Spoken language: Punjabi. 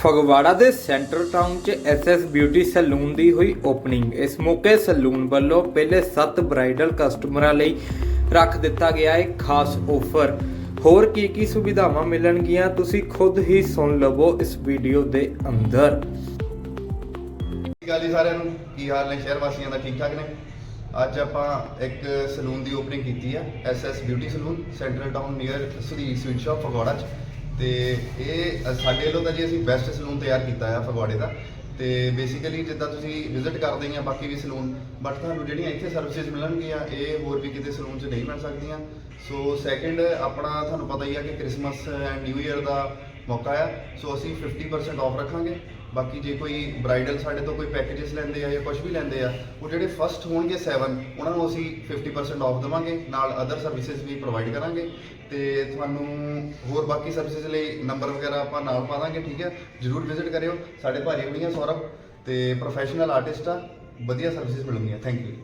ਫਗਵਾੜਾ ਦੇ ਸੈਂਟਰ ਟਾਊਨ 'ਚ ਐਸਐਸ ਬਿਊਟੀ ਸੈਲੂਨ ਦੀ ਹੋਈ ਓਪਨਿੰਗ। ਇਸ ਮੌਕੇ ਸੈਲੂਨ ਵੱਲੋਂ ਪਹਿਲੇ 7 ਬ੍ਰਾਈਡਲ ਕਸਟਮਰਾਂ ਲਈ ਰੱਖ ਦਿੱਤਾ ਗਿਆ ਹੈ ਖਾਸ ਆਫਰ ਹੋਰ ਕੀ ਕੀ ਸੁਵਿਧਾਵਾਂ ਮਿਲਣਗੀਆਂ, ਤੁਸੀਂ ਖੁਦ ਹੀ ਸੁਣ ਲਵੋ ਇਸ ਵੀਡੀਓ ਦੇ ਅੰਦਰ। ਸਤਿ ਸਾਰਿਆਂ ਨੂੰ, ਕੀ ਹਾਲ ਨੇ? ਸ਼ਹਿਰ ਵਾਸੀਆਂ ਦਾ ਠੀਕ ਠਾਕ ਨੇ? ਅੱਜ ਆਪਾਂ ਇੱਕ ਸਲੂਨ ਦੀ ਓਪਨਿੰਗ ਕੀਤੀ ਹੈ SS beauty salon, central town near Sudhi sweet shop Phagwara ਚ। ਤੇ ਇਹ ਸਾਡੇ ਵੱਲੋਂ ਤਾਂ ਜੀ ਅਸੀਂ ਬੈਸਟ ਸਲੂਨ ਤਿਆਰ ਕੀਤਾ ਆ ਫਗਵਾੜੇ ਦਾ। ਤੇ ਬੇਸਿਕਲੀ ਜਿੱਦਾਂ ਤੁਸੀਂ ਵਿਜ਼ਿਟ ਕਰਦੇ ਆ ਬਾਕੀ ਵੀ ਸਲੂਨ ਬਟ ਤੁਹਾਨੂੰ ਜਿਹੜੀਆਂ ਇੱਥੇ ਸਰਵਿਸਿਜ਼ ਮਿਲਣਗੀਆਂ, ਇਹ ਹੋਰ ਵੀ ਕਿਤੇ ਸਲੂਨ 'ਚ ਨਹੀਂ ਮਿਲ ਸਕਦੀਆਂ। ਸੋ ਸੈਕੰਡ ਆਪਣਾ ਤੁਹਾਨੂੰ ਪਤਾ ਹੀ ਆ ਕਿ ਕ੍ਰਿਸਮਸ ਐਂਡ ਨਿਊ ਇਅਰ ਦਾ ਮੌਕਾ ਆ। ਸੋ ਅਸੀਂ 50% ਆਫ ਰੱਖਾਂਗੇ। ਬਾਕੀ ਜੇ ਕੋਈ ਬ੍ਰਾਈਡਲ ਸਾਡੇ ਤੋਂ ਕੋਈ ਪੈਕੇजेस ਲੈਂਦੇ ਆ ਜਾਂ ਕੁਝ ਵੀ ਲੈਂਦੇ ਆ, ਉਹ ਜਿਹੜੇ ਫਸਟ ਹੋਣਗੇ 7 ਉਹਨਾਂ ਨੂੰ ਅਸੀਂ 50% ਆਫ ਦੇਵਾਂਗੇ, ਨਾਲ ਅਦਰ ਸਰਵਿਸਿਜ਼ ਵੀ ਪ੍ਰੋਵਾਈਡ ਕਰਾਂਗੇ ਤੇ ਤੁਹਾਨੂੰ ਹੋਰ ਬਾਕੀ ਸਰਵਿਸਿਜ਼ ਲਈ ਨੰਬਰ ਵਗੈਰਾ ਆਪਾਂ ਨਾਲ ਪਾ ਦਾਂਗੇ, ਠੀਕ ਹੈ? ਜਰੂਰ ਵਿਜ਼ਿਟ ਕਰਿਓ, ਸਾਡੇ ਭਾਰੀ ਬੜੀਆਂ ਸੌਰਵ ਤੇ ਪ੍ਰੋਫੈਸ਼ਨਲ ਆਰਟਿਸਟ ਆ, ਵਧੀਆ ਸਰਵਿਸਿਜ਼ ਮਿਲਣਗੀਆਂ ਥੈਂਕ ਯੂ